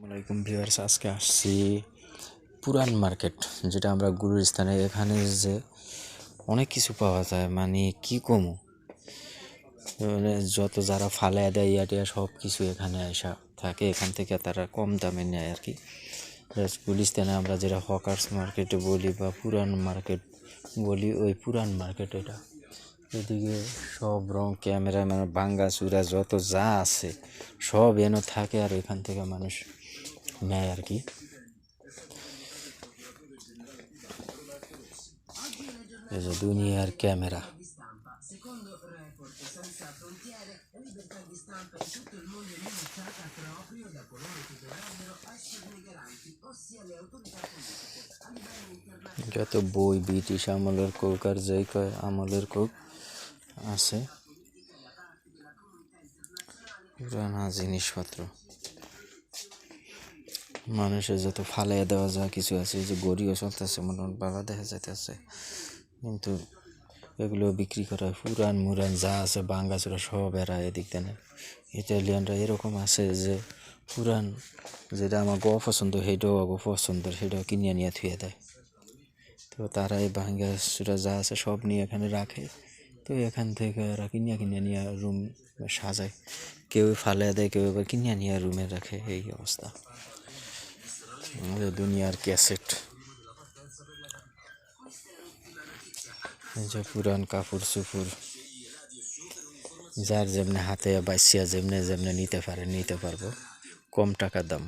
আসসালামাইকুম ভিউয়ার্স আজকে আসছি পুরান মার্কেট যেটা আমরা গুরুস্থানে। এখানে যে অনেক কিছু পাওয়া যায় মানে কি কমু? মানে যত যারা ফালে দেয় ইয়াটিয়া সব কিছু এখানে আসা থাকে। এখান থেকে তারা কম দামে নেয় আর কি। গুলিস্তানে আমরা যেটা হকার্স মার্কেটে বলি বা পুরান মার্কেট বলি, ওই পুরান মার্কেট এটা। এদিকে সব রং ক্যামেরা মানে বাঙ্গা চূড়া যত যা আছে, সব এনে থাকে আর এখান থেকে মানুষ নেয় আর কি। দুনিয়ার ক্যামেরা। যত বই ব্রিটিশ আমলের কোক আর যেই কয় আমলের কোক আছে, পুরানা জিনিসপত্র। মানুষের যত ফালাই দেওয়া যা কিছু আছে যে গড়িও চলতেছে মনে বাবা দেখা যাইতেছে। কিন্তু এগুলো বিক্রি করা, পুরান মুরান যা আছে, বাঙ্গাচুরা সব এরা এদিক দেনে ইটালিয়ানরা এরকম আছে যে পুরান যেটা আমার গো পছন্দ সেটাও অগো পছন্দ সেটাও কিনে নিয়ে থুয়ে দেয়। তো তারা এই বাঙ্গাচুরা যা আছে, সব নিয়ে এখানে রাখে। তো এখান থেকে ওরা কিনে কিনে নিয়ে রুম সাজায়। কেউ ফালে দেয়, কেউ এবার কিনে নিয়ে রুমে রাখে, এই অবস্থা। দুনিয়ার ক্যাসেট যে পুরান কাপড় চুপুর যার যেমনি হাতে বাইসিয়া যেমনি যেমনি নিতে পারে, নিতে পারব। কম টাকা দাম।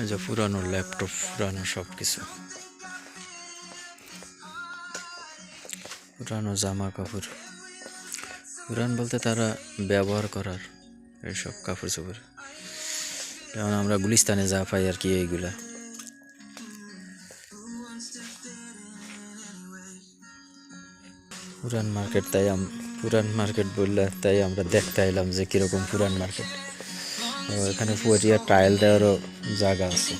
এই যে পুরানো ল্যাপটপ, পুরানো সব কিছু পুরানো জামা কাপড় পুরান বলতে তারা ব্যবহার করার এইসব কাপড় চোপড় যেমন আমরা গুলিস্তানে যা পাই আর কি এইগুলা। পুরান মার্কেট তাই পুরান মার্কেট বললে তাই আমরা দেখতে এলাম যে কীরকম পুরান মার্কেট। এখানে পুয়েটিয়া টাইল দেওয়ারও জায়গা আছে।